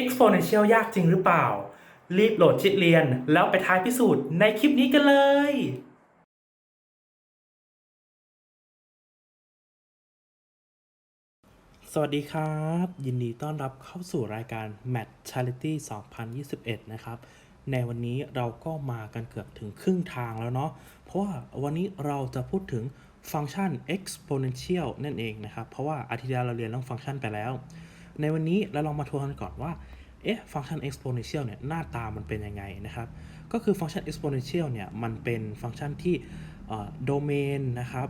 exponential ยากจริงหรือเปล่า รีบโหลดชิดเรียน แล้วไปท้ายพิสูจน์ในคลิปนี้กันเลยสวัสดีครับ ยินดีต้อนรับเข้าสู่รายการ Match Charity 2021 นะครับ ในวันนี้เราก็มากันเกือบถึงครึ่งทางแล้วเนาะเพราะว่าวันนี้เราจะพูดถึงฟังก์ชัน exponential นั่นเองนะครับ เพราะว่าอาทิตย์ที่เราเรียนเรื่องฟังก์ชันไปแล้ว ในวันนี้เราลองมาทวนกันก่อนว่าเอ๊ะฟังก์ชัน exponential เนี่ยหน้าตามันเป็นยังไงนะครับ ก็คือฟังก์ชัน exponential เนี่ยมันเป็นฟังก์ชันที่โดเมนนะครับ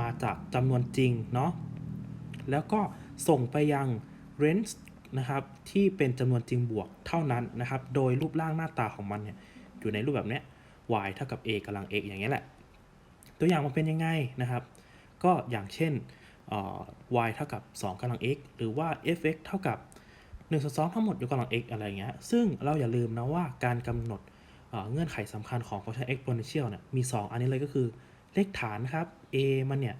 มาจากจำนวนจริงเนาะแล้วก็ส่งไปยัง range นะครับที่เป็นจำนวนจริงบวกเท่านั้นนะครับ โดยรูปร่างหน้าตาของมันเนี่ยอยู่ในรูปแบบเนี้ย y เท่ากับ a กำลัง x อย่างเงี้ยแหละ ตัวอย่างมันเป็นยังไงนะครับ ก็อย่างเช่น y เท่ากับ 2กำลัง x หรือว่า fx เท่ากับ1ส่วน2ทั้งหมดยกกำลัง x อะไรเงี้ย ซึ่งเราอย่าลืมนะว่าการกำหนดเอ่อเงื่อนไขสำคัญของฟังก์ชัน exponential เนี่ยมี 2 อันนี้เลยก็คือเลขฐานครับ a มันเนี่ย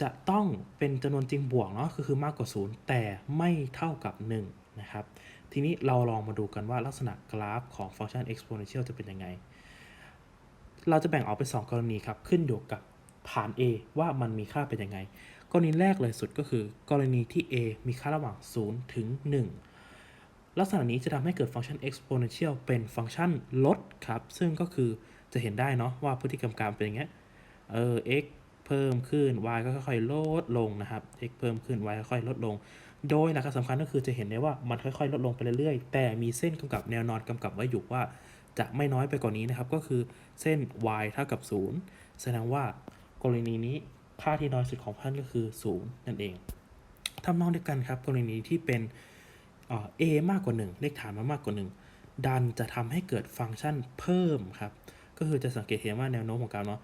จะต้องเป็นจำนวนจริงบวกเนาะคือคือมากกว่า 0 แต่ไม่เท่ากับ 1 นะครับ ทีนี้เราลองมาดูกันว่าลักษณะกราฟของฟังก์ชัน exponential จะเป็นยังไง เราจะแบ่งออกเป็น 2 กรณีครับ ขึ้นอยู่กับฐาน a ว่ามันมีค่าเป็นยังไง กรณีแรกเลยสุดก็คือ กรณีที่ a มีค่าระหว่าง 0 ถึง 1 ลักษณะนี้จะทำให้เกิดฟังก์ชัน exponential เป็นฟังก์ชันลดครับ ซึ่งก็คือจะเห็นได้เนาะว่าพฤติกรรมการเป็นอย่างเงี้ย เออ x เพิ่มขึ้น y ก็ค่อยๆลดลงนะครับ x เพิ่มขึ้น y ค่อยๆลดลง โดยหลักการสำคัญก็คือจะเห็นได้ว่ามันค่อยๆ ลดลงไปเรื่อยๆ แต่มีเส้นกำกับแนวนอนกำกับไว้อยู่ว่าจะไม่น้อยไปกว่านี้นะครับ ก็คือเส้น y เท่ากับ 0 แสดงว่ากรณีนี้ ค่าที่น้อยสุดของพันก็คือ 0 นั่นเองทำนองเดียวกันครับกรณีที่เป็นเอมากกว่า 1 เลขฐานมามากกว่า 1 ดันจะทำให้เกิดฟังก์ชันเพิ่มครับ ก็คือจะสังเกตเห็นว่าแนวโน้มของการเนาะ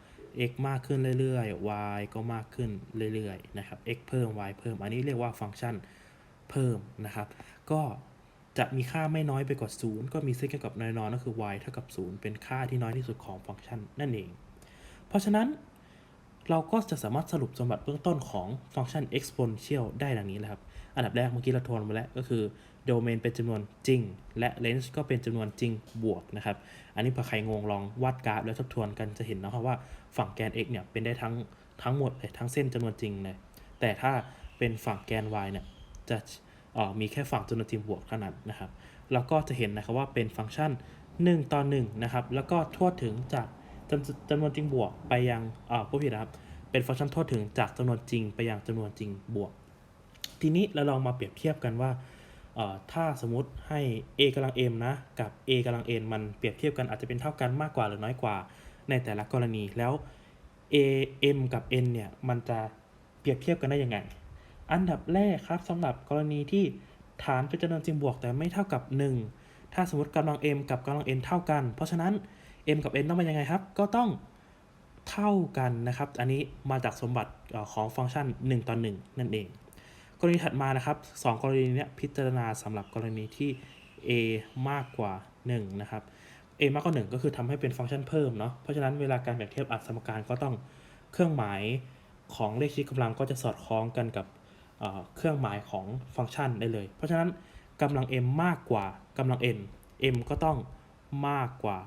x มากขึ้นเรื่อยๆ y ก็มากขึ้นเรื่อยๆ นะครับ x เพิ่ม y เพิ่ม อันนี้เรียกว่าฟังก์ชันเพิ่มนะครับ ก็จะมีค่าไม่น้อยไปกว่า 0 ก็มีเส้นเกี่ยวกับนวนอนก็คือ y เท่ากับ 0 เป็นค่าที่น้อยที่สุดของฟังก์ชันนั่นเอง เพราะฉะนั้น เราก็จะสามารถสรุปสมบัติเบื้องต้นของฟังก์ชัน exponential ได้ดังนี้นะครับ อันดับแรกเมื่อกี้เราทวนมาแล้วก็คือโดเมนเป็นจำนวนจริง และ range ก็เป็นจำนวนจริงบวกนะครับ อันนี้พอใครงงลองวาดกราฟแล้วทบทวนกันจะเห็นนะครับว่าฝั่งแกน x เนี่ยเป็นได้ทั้งทั้งหมดเลยทั้งเส้นจำนวนจริงเลยแต่ถ้าเป็นฝั่งแกน y เนี่ยจะมีแค่ฝั่งจำนวนจริงบวกเท่านั้นนะครับ แล้วก็จะเห็นนะครับว่าเป็นฟังก์ชัน 1 ต่อ1นะครับแล้วก็ทั่วถึงจาก จำจำนวนจริงบวกไปยังอ่อผู้ผิดนะครับ เป็นฟังก์ชันทั่วถึงจากจำนวนจริงไปยังจำนวนจริงบวก ทีนี้เราลองมาเปรียบเทียบกันว่าเอ่อถ้าสมมติให้ a กำลัง m นะ กับ a กำลัง n มันเปรียบเทียบกันอาจจะเป็นเท่ากันมากกว่าหรือน้อยกว่า ในแต่ละกรณีแล้ว a m กับ n เนี่ย มันจะเปรียบเทียบกันได้ยังไง อันดับแรกครับสำหรับกรณีที่ฐานเป็นจำนวนจริงบวกแต่ไม่เท่ากับ 1 ถ้าสมมติกำลัง m กับกำลัง n เท่ากัน เพราะฉะนั้น m กับ n ต้องเป็นยังไงครับ ก็ต้องเท่ากันนะครับ อันนี้มาจากสมบัติของฟังก์ชัน 1 ต่อ 1 นั่นเอง กรณีถัดมานะครับสองกรณีนี้พิจารณาสำหรับกรณีที่ a มากกว่า 1 นะครับ a มากกว่า 1 ก็คือทำให้เป็นฟังก์ชันเพิ่มเนาะ เพราะฉะนั้นเวลาการเปรียบเทียบอัตสมการก็ต้องเครื่องหมายของเลขชี้กำลังก็จะสอดคล้องกันกับเครื่องหมายของฟังก์ชันได้เลย เพราะฉะนั้นกำลัง m มากกว่ากำลัง n m ก็ต้องมากกว่า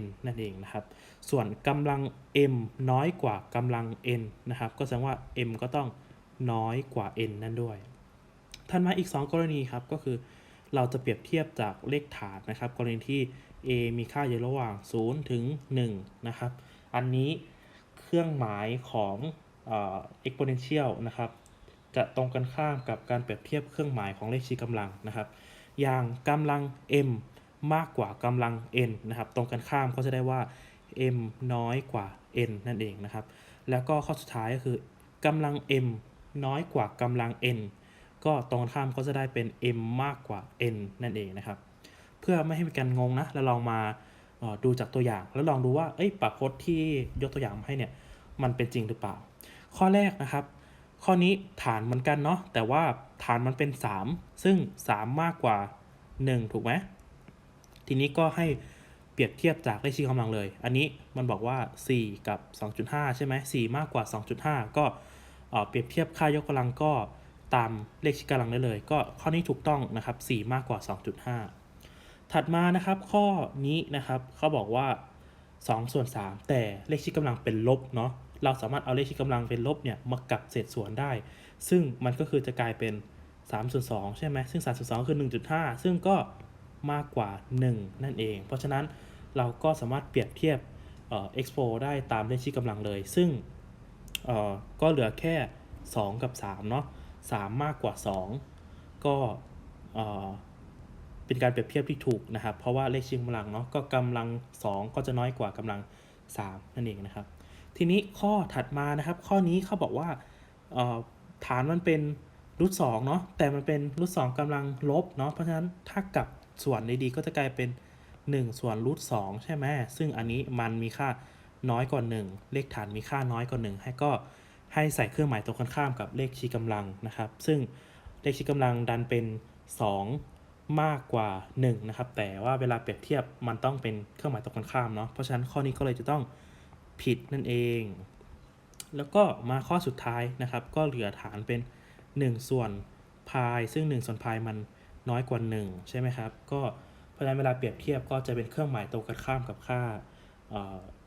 n นั่นเองนะครับ ส่วนกำลัง m น้อยกว่ากำลัง n นะครับ ก็แสดงว่า m ก็ต้องน้อยกว่า n นั่นด้วยถัดมาอีก 2 กรณีครับก็คือเราจะเปรียบเทียบจากเลขฐานนะครับ กรณีที่ a มีค่าอยู่ระหว่าง 0 ถึง 1 นะครับ อันนี้เครื่องหมายของเอ่อ exponential นะครับ จะตรงกันข้ามกับการเปรียบเทียบเครื่องหมายของเลขชี้กำลังนะครับ อย่างกำลัง m มากกว่ากำลัง n นะครับ ตรงกันข้ามก็จะได้ว่า m น้อยกว่า n นั่นเองนะครับ แล้วก็ข้อสุดท้ายก็คือกำลัง m น้อยกว่ากำลัง n ก็ตรงกันข้ามก็จะได้เป็น m มากกว่า n นั่นเองนะครับ เพื่อไม่ให้มีการงงนะเราลองมาดูจากตัวอย่าง แล้วลองดูว่าเอ้ยประพจน์ที่ยกตัวอย่างมาให้เนี่ยมันเป็นจริงหรือเปล่า ข้อแรกนะครับ ข้อนี้ฐานเหมือนกันเนาะแต่ว่าฐานมันเป็น 3 ซึ่ง 3 มากกว่า 1 ถูกไหม ทีนี้ก็ให้เปรียบเทียบจากเลขชี้กำลังเลย อันนี้มันบอกว่า 4 กับ 2.5 ใช่ไหม4มากกว่า 2.5 ก็เเปรียบเทียบค่ายกกำลังก็ตามเลขชี้กำลังได้เลย ก็ข้อนี้ถูกต้องนะครับ 4 มากกว่า 2.5 ถัดมานะครับข้อนี้นะครับเขาบอกว่า 2 ส่วน 3 แต่เลขชี้กำลังเป็นลบเนาะเราสามารถเอาเลขชี้กำลังเป็นลบเนี่ยมากับเศษส่วนได้ ซึ่งมันก็คือจะกลายเป็น3ส่วน2ใช่ไหมซึ่ง3ส่วน2คือ 1.5 ซึ่งก็ มากกว่า 1 นั่นเอง เพราะฉะนั้นเราก็สามารถเปรียบเทียบเอ่อ expo ได้ตามเลขชี้กำลังเลย ซึ่งก็เหลือแค่ 2 กับ3เนาะ3 มากกว่า 2 ก็เป็นการเปรียบเทียบที่ถูกนะครับ เพราะว่าเลขชี้กำลังเนาะก็กำลัง 2 ก็จะน้อยกว่ากำลัง 3 นั่นเองนะครับ ทีนี้ข้อถัดมานะครับ ข้อนี้เขาบอกว่าฐานมันเป็นรูทสองเนาะแต่มันเป็นรูทสองกำลังลบเนาะเพราะฉะนั้นถ้ากลับ ส่วนดีๆก็จะกลายเป็น 1 ส่วนรูทสองใช่ไหมซึ่งอันนี้มันมีค่าน้อยกว่า 1 เลขฐานมีค่าน้อยกว่า 1 ให้ก็ให้ใส่เครื่องหมายตรงกันข้ามกับเลขชี้กำลังนะครับ ซึ่งเลขชี้กำลังดันเป็น 2 มากกว่า 1 นะครับ แต่ว่าเวลาเปรียบเทียบมันต้องเป็นเครื่องหมายตรงกันข้ามเนาะเพราะฉะนั้นข้อนี้ก็เลยจะต้องผิดนั่นเอง แล้วก็มาข้อสุดท้ายนะครับ ก็เหลือฐานเป็น 1 ส่วนพาย ซึ่ง 1 ส่วนพายมัน น้อยกว่า 1 ใช่ไหมครับ ก็เพราะฉะนั้นเวลาเปรียบเทียบก็จะเป็นเครื่องหมายตรงกันข้ามกับค่า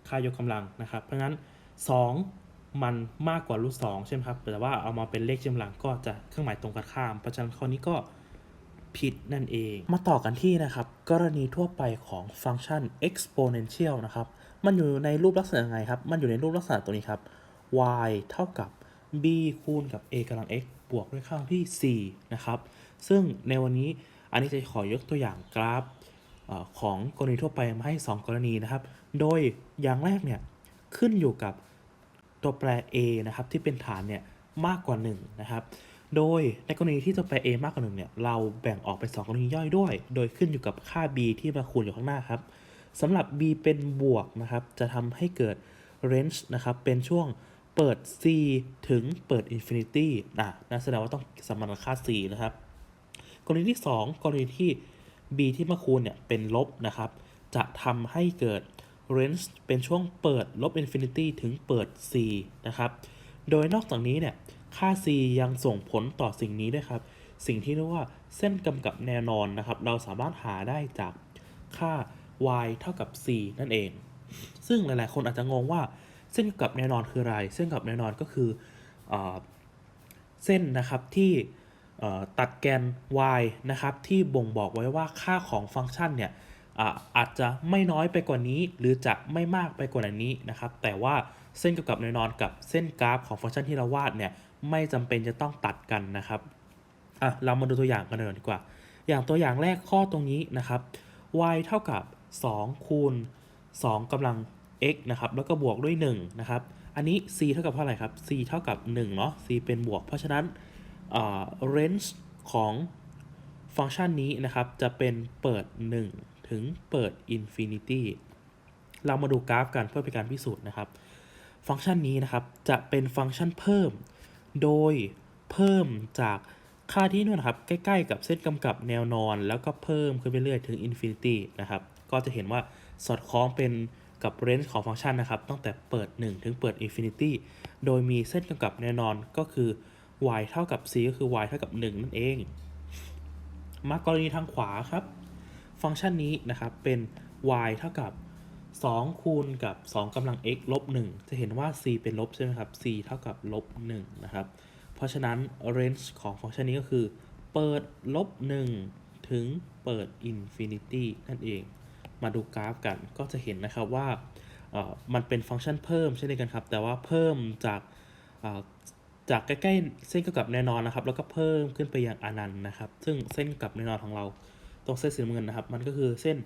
ค่ายกกำลังนะครับ เพราะฉะนั้น 2 มันมากกว่ารูทสองใช่ไหมครับแต่ว่าเอามาเป็นเลขจำหลังก็จะเครื่องหมายตรงกันข้าม เพราะฉะนั้นข้อนี้ก็ผิดนั่นเอง มาต่อกันที่นะครับ กรณีทั่วไปของฟังก์ชัน exponential นะครับ มันอยู่ในรูปลักษณะยังไงครับ มันอยู่ในรูปลักษณะตัวนี้ครับ y เท่ากับ b คูณกับ a กำลัง x บวกด้วยค่าที่ 4 นะครับ ซึ่งในวันนี้อันนี้จะขอยกตัวอย่างกราฟของกรณีทั่วไปมาให้ 2 กรณีนะครับ โดยอย่างแรกเนี่ยขึ้นอยู่กับตัวแปร a นะครับที่เป็นฐานเนี่ยมากกว่า 1 นะครับ โดยในกรณีที่ตัวแปร a มากกว่า 1 เนี่ยเราแบ่งออกเป็น 2 กรณีย่อยด้วย โดยขึ้นอยู่กับค่า b ที่มาคูณอยู่ข้างหน้าครับสำหรับ b เป็นบวกนะครับจะทำให้เกิด range นะครับเป็นช่วง เปิด c ถึงเปิด infinity อะนั่นแสดงว่าต้องสมานค่า c นะครับ กรณีที่ 2 กรณีที่ b ที่มาคูณเนี่ยเป็นลบนะครับ จะทำให้เกิด range เป็นช่วงเปิดลบ infinity ถึงเปิด c นะครับ โดยนอกจากนี้เนี่ยค่า c ยังส่งผลต่อสิ่งนี้ด้วยครับ สิ่งที่เรียกว่าเส้นกำกับแนวนอนนะครับ เราสามารถหาได้จากค่า y เท่ากับ c นั่นเอง ซึ่งหลายๆ คนอาจจะงงว่า เส้นกับแนวนอนคืออะไร เส้นกับแนวนอนก็คือเอเส้นนะครับที่ตัดแกน y นะครับที่บ่งบอกไว้ว่าค่าของฟังก์ชันเนี่ยอะอาจจะไม่น้อยไปกว่านี้ หรือจะไม่มากไปกว่านี้นะครับ แต่ว่าเส้นกำกับแนวนอนกับเส้นกราฟของฟังก์ชันที่เราวาดเนี่ยไม่จำเป็นจะต้องตัดกันนะครับอะเรามาดูตัวอย่างกันเลยดีกว่า อย่างตัวอย่างแรกข้อตรงนี้นะครับ y เท่ากับ 2 คูณ 2กำลัง x นะครับแล้วก็บวกด้วย1นะครับอันนี้ c เท่ากับเท่าไหร่ครับ c เท่ากับ1เนาะ c เป็นบวก เพราะฉะนั้นอ่า range ของฟังก์ชันนี้นะครับ จะเป็นเปิด 1 ถึงเปิด infinity เรามาดูกราฟกันเพื่อเป็นการพิสูจน์นะครับ ฟังก์ชันนี้นะครับจะเป็นฟังก์ชันเพิ่ม โดยเพิ่มจากค่าที่นู่นนะครับ ใกล้ๆกับเส้นกำกับแนวนอน แล้วก็เพิ่มขึ้นไปเรื่อยถึง infinity นะครับ ก็จะเห็นว่าสอดคล้องเป็น กับ range ของฟังก์ชันนะครับ ตั้งแต่เปิด 1 ถึงเปิด infinity โดยมีเส้นกำกับแนวนอนก็คือ y เท่ากับ c ก็คือ y เท่ากับ 1 นั่นเอง มากรณีทางขวาครับ ฟังก์ชันนี้นะครับเป็น y เท่ากับ 2 คูณกับ 2กำลัง x ลบ 1 จะเห็นว่า c เป็นลบใช่ไหมครับ c เท่ากับลบ 1 นะครับ เพราะฉะนั้น range ของฟังก์ชันนี้ก็คือ เปิดลบ 1 ถึงเปิด infinity นั่นเอง มาดูกราฟกันก็จะเห็นนะครับว่ามันเป็นฟังก์ชันเพิ่มใช่ไหมกันครับ แต่ว่าเพิ่มจากเอ่อจากใกล้ๆเส้นกกับแน่นอนนะครับ แล้วก็เพิ่มขึ้นไปอย่างอนันต์นะครับ ซึ่งเส้นกับแน่นอนของเราตรงเส้นสีน้ำเงินนะครับ มันก็คือเส้น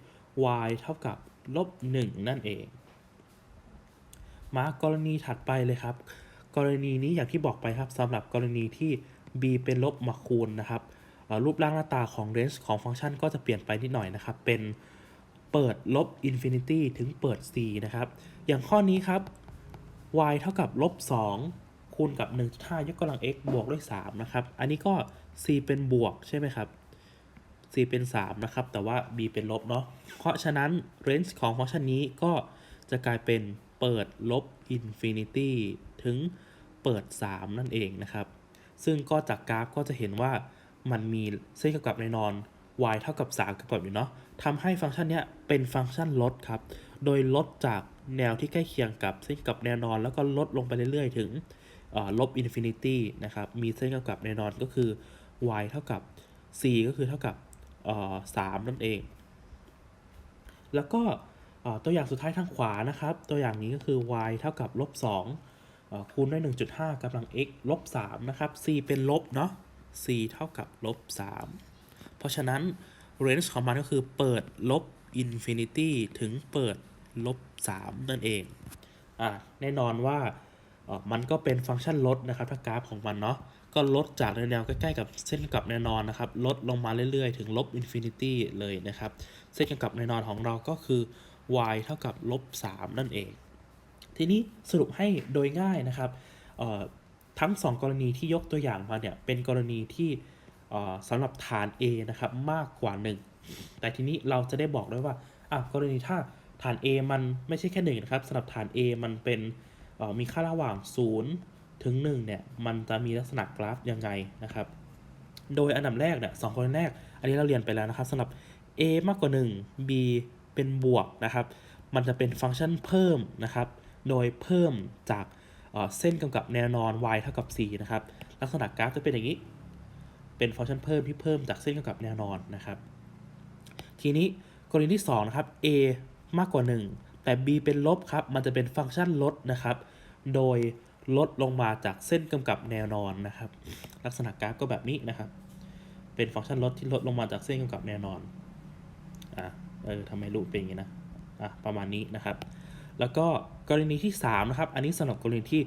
y เท่ากับลบ1นั่นเอง มากรณีถัดไปเลยครับ กรณีนี้อย่างที่บอกไปครับสำหรับกรณีที่ b เป็นลบมาคูณนะครับรูปร่างหน้าตาของ range ของฟังก์ชันก็จะเปลี่ยนไปนิดหน่อยนะครับ เป็น เปิดลบ infinity ถึงเปิด c นะครับ อย่างข้อนี้ครับ y เท่ากับลบ2คูณกับ 1.5 ยกกำลัง x บวกด้วย 3 นะครับ อันนี้ก็ c เป็นบวกใช่ไหมครับ c เป็น 3 นะครับ แต่ว่า b เป็นลบเนาะ เพราะฉะนั้น range ของฟังก์ชันนี้ก็จะกลายเป็นเปิดลบ infinity ถึงเปิด 3 นั่นเองนะครับ ซึ่งก็จากกราฟก็จะเห็นว่ามันมีเส้นกำกับแน่นอน y เท่ากับ3กำกับอยู่เนาะทำให้ฟังก์ชันเนี้ยเป็นฟังก์ชันลดครับ โดยลดจากแนวที่ใกล้เคียงกับเส้นกับแนวนอน แล้วก็ลดลงไปเรื่อยๆ ถึงลบอินฟินิตี้นะครับ มีเส้นกำกับแน่นอนก็คือ y เท่ากับ c ก็คือเท่ากับเอ่อ3นั่นเอง แล้วก็ตัวอย่างสุดท้ายทางขวานะครับ ตัวอย่างนี้ก็คือ y เท่ากับลบ2เอ่อคูณด้วย 1.5กำลัง x ลบ3นะครับ c เป็นลบเนาะ c เท่ากับลบ3 เพราะฉะนั้น range ของมันก็คือเปิดลบ infinity ถึงเปิดลบ3นั่นเองอะแน่นอนว่าออมันก็เป็นฟังก์ชันลดนะครับถ้ากราฟของมันเนาะก็ลดจากแนวใกล้ๆกับเส้นกับแนวนอนนะครับ ลดลงมาเรื่อยๆ ถึงลบอินฟินิตี้เลยนะครับ เส้นกับแนวนอนของเราก็คือ y เท่ากับลบ3นั่นเอง ทีนี้สรุปให้โดยง่ายนะครับเอ่อทั้ง 2 กรณีที่ยกตัวอย่างมาเนี่ยเป็นกรณีที่ สำหรับฐาน A นะครับมากกว่า 1 แต่ทีนี้เราจะได้บอกด้วยว่าอะกรณีถ้าฐาน A มันไม่ใช่แค่1นะครับสำหรับฐาน A มันเป็นมีค่าระหว่าง 0 ถึง 1 เนี่ย มันจะมีลักษณะกราฟยังไงนะครับ โดยอันดับแรกเนี่ยสองกรณีแรก อันนี้เราเรียนไปแล้วนะครับสำหรับ a มากกว่า 1 b เป็นบวกนะครับ มันจะเป็นฟังก์ชันเพิ่มนะครับ โดยเพิ่มจากเส้นกำกับแนวนอน y เท่ากับ4นะครับ ลักษณะกราฟจะเป็นอย่างนี้ เป็นฟังก์ชันเพิ่มที่เพิ่มจากเส้นกำกับแนวนอนนะครับ ทีนี้กรณีที่2นะครับ a มากกว่า 1 แต่ b เป็นลบครับ มันจะเป็นฟังก์ชันลดนะครับ โดยลดลงมาจากเส้นกำกับแนวนอนนะครับ ลักษณะกราฟก็แบบนี้นะครับ เป็นฟังก์ชันลดที่ลดลงมาจากเส้นกำกับแนวนอนอะเออทำไมรูปเป็นอย่างนี้นะอะประมาณนี้นะครับ แล้วก็กรณีที่3นะครับ อันนี้สำหรับกรณีที่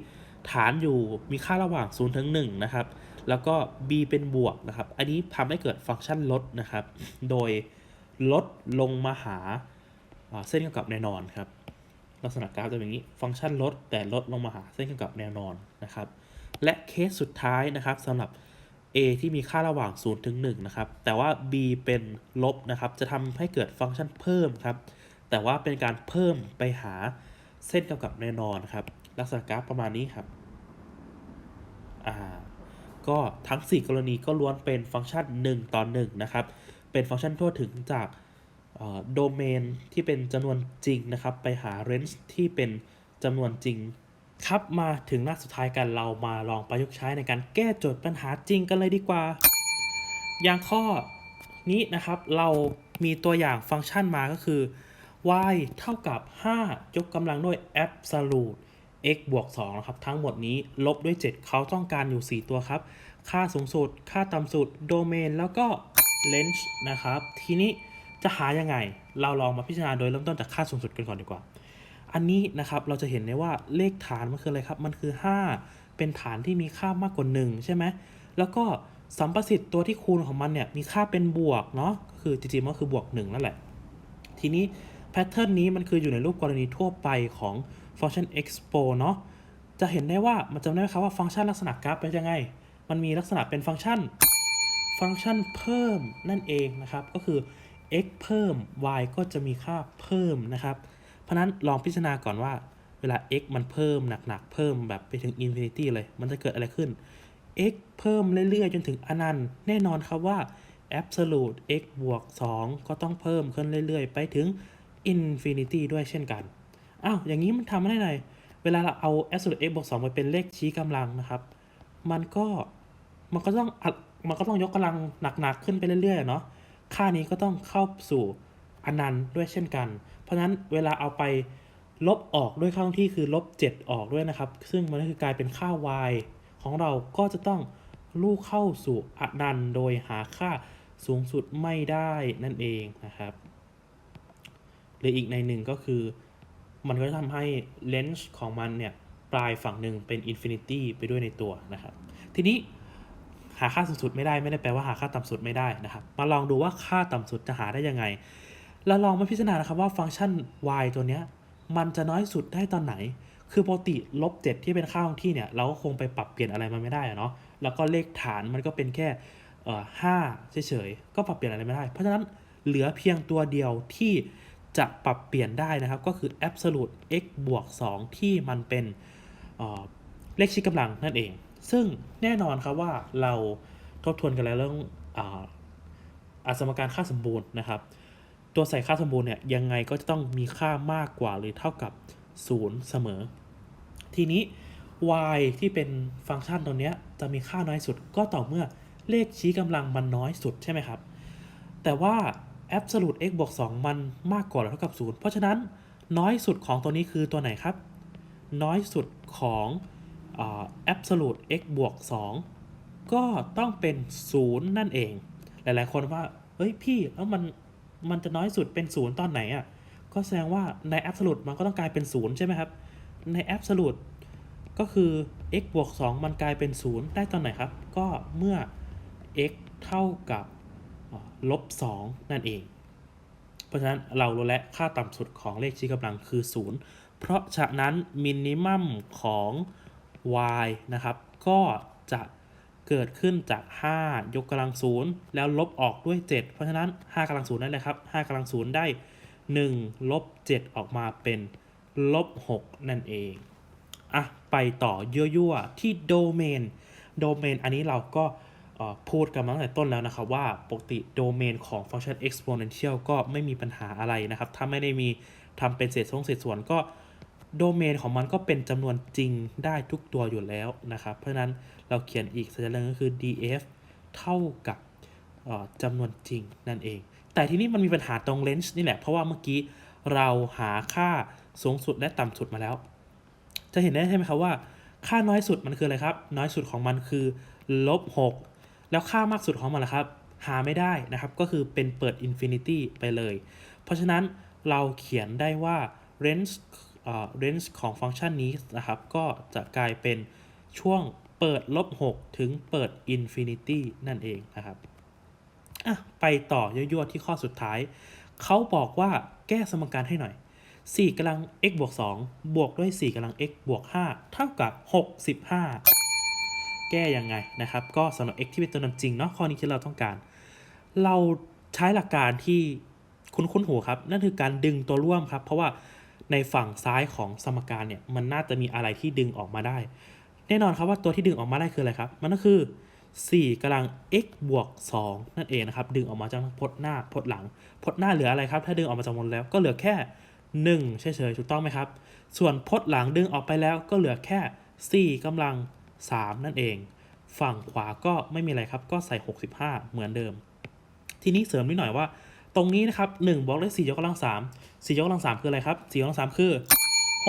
ฐานอยู่มีค่าระหว่าง0ถึง1นะครับ แล้วก็ b เป็นบวกนะครับ อันนี้ทำให้เกิดฟังก์ชันลดนะครับ โดยลดลงมาหาเส้นกำกับแนวนอนครับ ลักษณะกราฟจะเป็นอย่างนี้ ฟังก์ชันลดแต่ลดลงมาหาเส้นกำกับแนวนอนนะครับ และเคสสุดท้ายนะครับสำหรับ a ที่มีค่าระหว่าง 0 ถึง 1 นะครับ แต่ว่า b เป็นลบนะครับ จะทำให้เกิดฟังก์ชันเพิ่มครับ แต่ว่าเป็นการเพิ่มไปหาเส้นกำกับแนวนอนครับ ลักษณะกราฟประมาณนี้ครับ อ่า ก็ทั้ง 4 กรณีก็ล้วนเป็นฟังก์ชัน 1 ต่อ1นะครับ เป็นฟังก์ชันทั่วถึงจากโดเมนที่เป็นจำนวนจริงนะครับ ไปหา range ที่เป็นจำนวนจริง ครับมาถึงหน้าสุดท้ายกันเรามาลองประยุกต์ใช้ในการแก้โจทย์ปัญหาจริงกันเลยดีกว่า อย่างข้อนี้นะครับเรามีตัวอย่างฟังก์ชันมาก็คือ y เท่ากับ 5 ยกกำลังด้วย absolute x บวก2นะครับทั้งหมดนี้ลบด้วย 7 เขาต้องการอยู่ 4 ตัวครับ ค่าสูงสุด ค่าต่ำสุด โดเมน แล้วก็ range นะครับ ทีนี้จะหายังไง เราลองมาพิจารณาโดยเริ่มต้นจากค่าสูงสุดกันก่อนดีกว่า อันนี้นะครับเราจะเห็นได้ว่าเลขฐานมันคืออะไรครับ มันคือ 5 เป็นฐานที่มีค่ามากกว่า 1 ใช่ไหม แล้วก็สัมประสิทธิ์ตัวที่คูณของมันเนี่ยมีค่าเป็นบวกเนาะ ก็คือจริงๆมันคือบวก1นั่นแหละ ทีนี้แพทเทิร์นนี้มันคืออยู่ในรูปกรณีทั่วไปของ ฟังก์ชัน expo เนาะจะเห็นได้ว่ามันจำได้ไหมครับว่าฟังก์ชันลักษณะกราฟเป็นยังไง มันมีลักษณะเป็นฟังก์ชัน ฟังก์ชันเพิ่มนั่นเองนะครับ ก็คือ x เพิ่ม y ก็จะมีค่าเพิ่มนะครับ เพราะนั้นลองพิจารณาก่อนว่า เวลา x มันเพิ่มหนักๆ เพิ่มแบบไปถึง infinity เลย มันจะเกิดอะไรขึ้น x เพิ่มเรื่อยๆ จนถึงอนันต์แน่นอนครับว่า absolute x บวก 2 ก็ต้องเพิ่มขึ้นเรื่อยๆ ไปถึง infinity ด้วยเช่นกัน อ้าวอย่างนี้มันทำได้ไงเวลาเราเอา absolute x บวก2ไปเป็นเลขชี้กำลังนะครับ มันก็มันก็ต้องมันก็ต้องยกกำลังหนักๆขึ้นไปเรื่อยๆเนาะค่านี้ก็ต้องเข้าสู่อนันต์ด้วยเช่นกัน เพราะฉะนั้นเวลาเอาไปลบออกด้วยค่าคงที่คือลบ 7 ออกด้วยนะครับ ซึ่งมันก็คือกลายเป็นค่า y ของเราก็จะต้องลูกเข้าสู่อนันต์โดยหาค่าสูงสุดไม่ได้นั่นเองนะครับหรืออีกในหนึ่งก็คือ มันก็จะทำให้เลนส์ของมันเนี่ยปลายฝั่งหนึ่งเป็นอินฟินิตี้ไปด้วยในตัวนะครับ ทีนี้หาค่าสูงสุดไม่ได้ไม่ได้แปลว่าหาค่าต่ำสุดไม่ได้นะครับ มาลองดูว่าค่าต่ำสุดจะหาได้ยังไงแล้วลองมาพิจารณานะครับว่าฟังก์ชัน y ตัวเนี้ยมันจะน้อยสุดได้ตอนไหน คือปกติลบ7ที่เป็นค่าคงที่เนี่ยเราก็คงไปปรับเปลี่ยนอะไรมันไม่ได้อะเนาะ แล้วก็เลขฐานมันก็เป็นแค่เอ่อ5เฉยๆ ก็ปรับเปลี่ยนอะไรไม่ได้ เพราะฉะนั้นเหลือเพียงตัวเดียวที่ จะปรับเปลี่ยนได้นะครับ ก็คือ absolute x บวก 2 ที่มันเป็นเเลขชี้กำลังนั่นเอง ซึ่งแน่นอนครับว่าเราทบทวนกันแล้วเรื่องอสมการค่าสมบูรณ์นะครับ ตัวใส่ค่าสมบูรณ์เนี่ยยังไงก็จะต้องมีค่ามากกว่าหรือเท่ากับ 0 เสมอ ทีนี้ y ที่เป็นฟังก์ชันตัวเนี้ยจะมีค่าน้อยสุดก็ต่อเมื่อเลขชี้กำลังมันน้อยสุดใช่ไหมครับ แต่ว่า absolute x บวก2มันมากกว่าหรือเท่ากับ 0 เพราะฉะนั้นน้อยสุดของตัวนี้คือตัวไหนครับ น้อยสุดของอ absolute x บวก2ก็ต้องเป็น 0 นั่นเอง หลายๆ คนว่า เฮ้ยพี่แล้วมันมันจะน้อยสุดเป็น 0 ตอนไหนอะ่ะ ก็แสดงว่าใน absolute มันก็ต้องกลายเป็น 0 ใช่ไหมครับ ใน absolute ก็คือ x บวก2มันกลายเป็น 0 ได้ตอนไหนครับ ก็เมื่อ x เท่ากับ ลบ2นั่นเอง เพราะฉะนั้นเรารู้แล้วค่าต่ำสุดของเลขชี้กำลังคือ 0 เพราะฉะนั้นมินิมัมของ y นะครับ ก็จะเกิดขึ้นจาก 5 ยกกำลัง0แล้วลบออกด้วย 7 เพราะฉะนั้น 5กำลัง0นั่นเลยครับ5กำลัง0ได้ 1 ลบ 7 ออกมาเป็นลบ 6 นั่นเอง อะ ไปต่อยั่วๆ ที่โดเมน โดเมนอันนี้เราก็ พูดกันมาตั้งแต่ต้นแล้วนะครับว่าปกติโดเมนของฟังก์ชัน exponential ก็ไม่มีปัญหาอะไรนะครับ ถ้าไม่ได้มีทำเป็นเศษส่วนเศษส่วนก็โดเมนของมันก็เป็นจำนวนจริงได้ทุกตัวอยู่แล้วนะครับ เพราะนั้นเราเขียนอีกสัญลักษณ์ก็คือ df เท่ากับจำนวนจริงนั่นเอง แต่ทีนี้มันมีปัญหาตรงเลนส์นี่แหละ เพราะว่าเมื่อกี้เราหาค่าสูงสุดและต่ำสุดมาแล้ว จะเห็นได้ใช่ไหมครับว่า ค่าน้อยสุดมันคืออะไรครับ น้อยสุดของมันคือลบ6 แล้วค่ามากสุดของมันล่ะครับ หาไม่ได้นะครับ ก็คือเป็นเปิดอินฟินิตี้ไปเลย เพราะฉะนั้นเราเขียนได้ว่า range เอ่อ range ของฟังก์ชันนี้นะครับ ก็จะกลายเป็นช่วงเปิดลบ 6 ถึงเปิดอินฟินิตี้นั่นเองนะครับอะไปต่อยั่วๆที่ข้อสุดท้าย เขาบอกว่าแก้สมการให้หน่อย 4กำลัง x บวก 2 บวกด้วย 4กำลัง x บวก 5 เท่ากับ 65 แก้ยังไงนะครับ ก็สำหรับ x ที่เป็นตัวนำจริงเนาะข้อนี้ที่เราต้องการ เราใช้หลักการที่คุ้นคุ้นๆหูครับ นั่นคือการดึงตัวร่วมครับ เพราะว่าในฝั่งซ้ายของสมการเนี่ยมันน่าจะมีอะไรที่ดึงออกมาได้ แน่นอนครับว่าตัวที่ดึงออกมาได้คืออะไรครับ มันก็คือ4กำลัง x บวก 2 นั่นเองนะครับ ดึงออกมาจากพจน์หน้าพจน์หลังพจน์หน้าเหลืออะไรครับ ถ้าดึงออกมาจากหมดแล้วก็เหลือแค่ 1 เฉยๆ ถูกต้องไหมครับ ส่วนพจน์หลังดึงออกไปแล้วก็เหลือแค่ 4กำลัง 3 นั่นเอง ฝั่งขวาก็ไม่มีอะไรครับ ก็ใส่ 65 เหมือนเดิม ทีนี้เสริมนิดหน่อยว่า ตรงนี้นะครับ1บวกด้วย4ยกกำลัง3 4ยกกำลัง3คืออะไรครับ4ยกกำลัง3คือ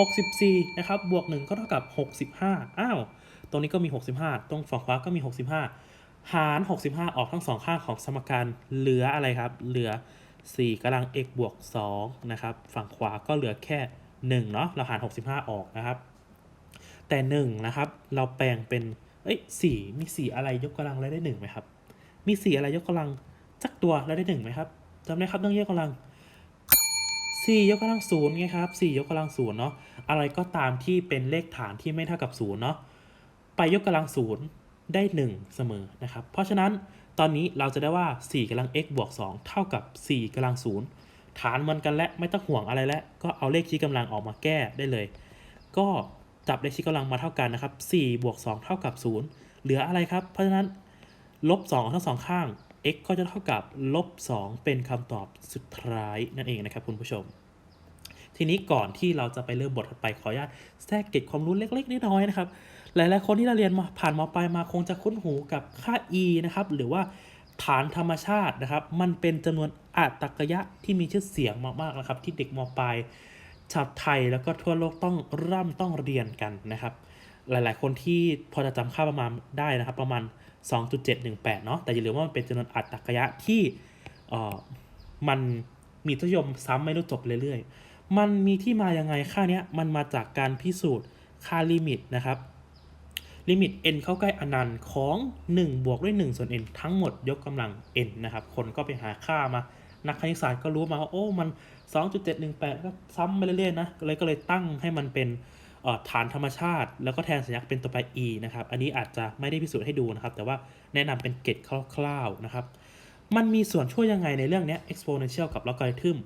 64 นะครับ บวก 1 ก็เท่ากับ 65 อ้าว ตรงนี้ก็มี 65 ตรงฝั่งขวาก็มี 65 หาร 65 ออกทั้งสองข้างของสมการเหลืออะไรครับ เหลือ 4กำลัง x บวก2นะครับ ฝั่งขวาก็เหลือแค่ 1 เนาะเราหาร 65 ออกนะครับ แต่1นะครับเราแปลงเป็นเอ้ย4มี4อะไรยกกำลังแล้วได้1ไหมครับมี4อะไรยกกำลังสักตัวแล้วได้1ไหมครับจำได้ครับเรื่องยกกำลัง4ยกกำลังศูนย์ไงครับ4ยกกำลังศูนย์เนาะอะไรก็ตามที่เป็นเลขฐานที่ไม่เท่ากับศูนย์เนาะไปยกกำลังศูนย์ได้ 1 เสมอนะครับ เพราะฉะนั้นตอนนี้เราจะได้ว่า 4กำลัง x บวก 2 เท่ากับ 4กำลังศูนย์ฐานมันกันและไม่ต้องห่วงอะไรแล้วก็เอาเลขชี้กำลังออกมาแก้ได้เลย ก็ จับเลขชี้กำลังมาเท่ากันนะครับ4บวก2เท่ากับ 0 เหลืออะไรครับ เพราะฉะนั้นลบ2ทั้งสองข้าง x ก็จะเท่ากับลบ2เป็นคำตอบสุดท้ายนั่นเองนะครับคุณผู้ชม ทีนี้ก่อนที่เราจะไปเริ่มบทถัดไปขออนุญาตแทรกเก็บความรู้เล็กๆน้อยๆนะครับ หลายๆคนที่เราเรียนมาผ่านมปลายมาคงจะคุ้นหูกับค่า e นะครับหรือว่าฐานธรรมชาตินะครับ มันเป็นจำนวนอัตตกยะที่มีชื่อเสียงมากๆนะครับ ที่เด็กมปลาย ชาวไทยแล้วก็ทั่วโลกต้องร่ำต้องเรียนกันนะครับ หลายๆ คนที่พอจะจำค่าประมาณได้นะครับ ประมาณ 2.718 เนาะแต่อย่าลืมว่ามันเป็นจำนวนอัตตกยะที่เอ่อมันมีทศยมซ้ำไม่รู้จบเรื่อยๆ มันมีที่มายังไงค่าเนี้ยมันมาจากการพิสูจน์ค่าลิมิตนะครับลิมิต n เข้าใกล้อนันต์ของ 1 บวกด้วย 1 ส่วน n ทั้งหมดยกกำลัง n นะครับ คนก็ไปหาค่ามา นักคณิตศาสตร์ก็รู้มาว่าโอ้ มัน 2.718 ก็ซ้ำไปเรื่อยๆนะเลยก็เลยตั้งให้มันเป็นฐานธรรมชาติ แล้วก็แทนสัญลักษณ์เป็นตัวแปร e นะครับ อันนี้อาจจะไม่ได้พิสูจน์ให้ดูนะครับ แต่ว่าแนะนำเป็นเกร็ดคร่าวๆนะครับ มันมีส่วนช่วยยังไงในเรื่องนี้ exponential กับ logarithm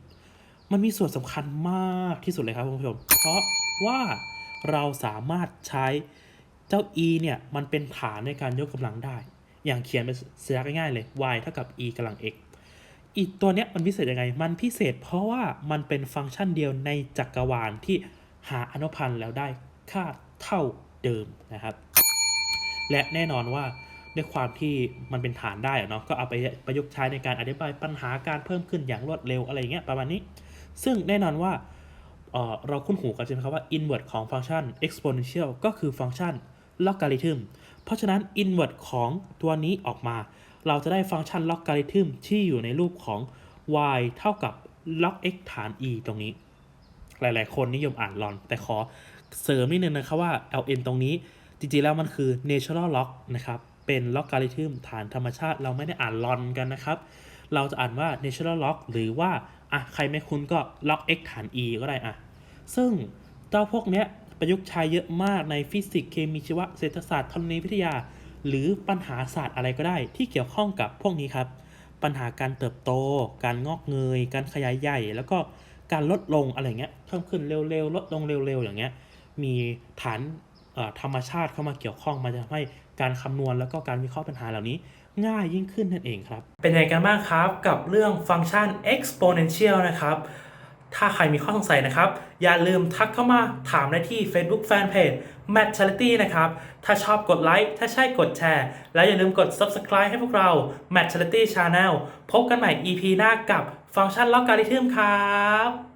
มันมีส่วนสำคัญมากที่สุดเลยครับคุณผู้ชม เพราะว่าเราสามารถใช้เจ้า e เนี่ย มันเป็นฐานในการยกกำลังได้ อย่างเขียนเป็นเสียง่ายๆเลย y เท่ากับ e กำลัง x อีกตัวเนี้ยมันพิเศษยังไง มันพิเศษเพราะว่ามันเป็นฟังก์ชันเดียวในจักรวาลที่หาอนุพันธ์แล้วได้ค่าเท่าเดิมนะครับ และแน่นอนว่าด้วยความที่มันเป็นฐานได้เนาะก็เอาไปประยุกต์ใช้ในการอธิบายปัญหาการเพิ่มขึ้นอย่างรวดเร็วอะไรเงี้ยประมาณนี้ ซึ่งแน่นอนว่าเเราคุ้นหูกันใช่ไหมครับว่า inverse ของฟังก์ชัน exponential ก็คือฟังก์ชัน logarithm เพราะฉะนั้น inverse ของตัวนี้ออกมา เราจะได้ฟังก์ชัน logarithm ที่อยู่ในรูปของ y เท่ากับ log x ฐาน e ตรงนี้ หลาย ๆ คนนิยมอ่านลอน แต่ขอเสริมนิดนึงนะครับว่า ln ตรงนี้ จริง ๆ แล้วมันคือ natural log นะครับ เป็น logarithm ฐานธรรมชาติ เราไม่ได้อ่านลอนกันนะครับ เราจะอ่านว่า natural log หรือว่า อะ ใครไม่คุ้นก็ log x ฐาน e ก็ได้อะ ซึ่งเจ้าพวกเนี้ยประยุกต์ใช้เยอะมากในฟิสิกส์เคมีชีวะเศรษฐศาสตร์ธรณีวิทยา หรือปัญหาศาสตร์อะไรก็ได้ที่เกี่ยวข้องกับพวกนี้ครับ ปัญหาการเติบโต การงอกเงย การขยายใหญ่ แล้วก็การลดลงอะไรเงี้ย เพิ่มขึ้นเร็วๆ ลดลงเร็วๆ อย่างเงี้ย มีฐานธรรมชาติเข้ามาเกี่ยวข้องมันจะทำให้การคำนวณแล้วก็การวิเคราะห์ปัญหาเหล่านี้ง่ายยิ่งขึ้นนั่นเองครับ เป็นไงกันบ้างครับกับเรื่องฟังก์ชัน exponential นะครับ ถ้าใครมีข้อสงสัยนะครับ อย่าลืมทักเข้ามาถามได้ที่ Facebook Fanpage Matt Charity นะครับ ถ้าชอบกดไลค์ถ้าใช่กดแชร์ แล้วอย่าลืมกด Subscribe ให้พวกเรา Matt Charity Channel พบกันใหม่ EP หน้ากับฟังก์ชันล็อกการิทึมครับ